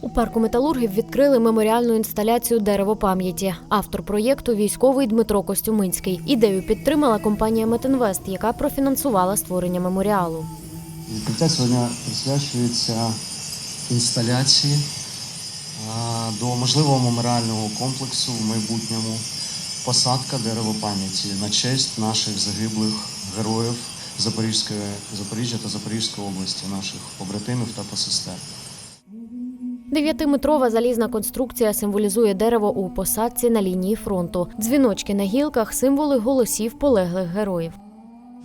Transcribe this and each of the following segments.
У парку металургів відкрили меморіальну інсталяцію Дерево пам'яті. Автор проєкту військовий Дмитро Костюминський. Ідею підтримала компанія Метинвест, яка профінансувала створення меморіалу. Відкриття сьогодні присвячується інсталяції до можливого меморіального комплексу в майбутньому посадка дерева пам'яті на честь наших загиблих героїв Запорізької, Запоріжжя та Запорізької області, наших побратимів та посестер. Дев'ятиметрова залізна конструкція символізує дерево у посадці на лінії фронту. Дзвіночки на гілках символи голосів полеглих героїв.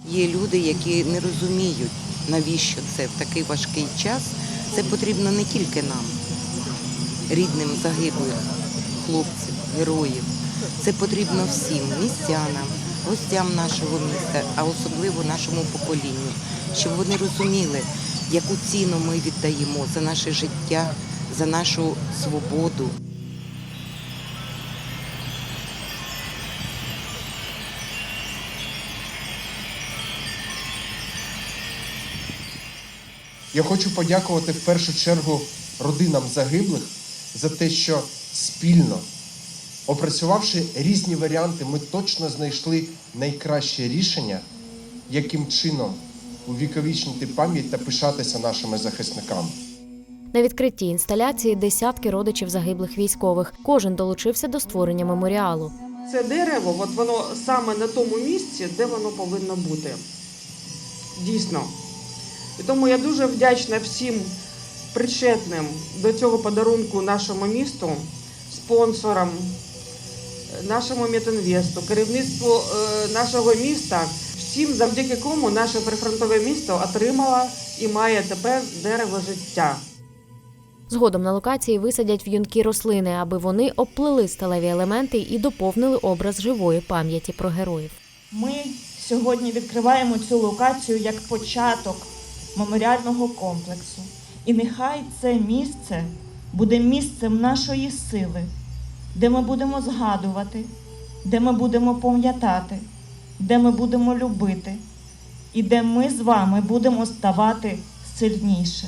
Є люди, які не розуміють, навіщо це в такий важкий час. Це потрібно не тільки нам, рідним загиблих хлопців, героїв. Це потрібно всім містянам, гостям нашого міста, а особливо нашому поколінню, щоб вони розуміли, яку ціну ми віддаємо за наше життя, за нашу свободу. Я хочу подякувати в першу чергу родинам загиблих за те, що спільно, опрацювавши різні варіанти, ми точно знайшли найкраще рішення, яким чином увіковічнити пам'ять та пишатися нашими захисниками. На відкритті інсталяції десятки родичів загиблих військових. Кожен долучився до створення меморіалу. Це дерево, от воно саме на тому місці, де воно повинно бути. Дійсно. І тому я дуже вдячна всім причетним до цього подарунку нашому місту, спонсорам, нашому Метинвесту, керівництву е, нашого міста, всім, завдяки кому наше прифронтове місто отримало і має тепер дерево життя. Згодом на локації висадять в'юнки рослини, аби вони обплили сталеві елементи і доповнили образ живої пам'яті про героїв. Ми сьогодні відкриваємо цю локацію як початок меморіального комплексу. І нехай це місце буде місцем нашої сили, де ми будемо згадувати, де ми будемо пам'ятати, де ми будемо любити, і де ми з вами будемо ставати сильніше.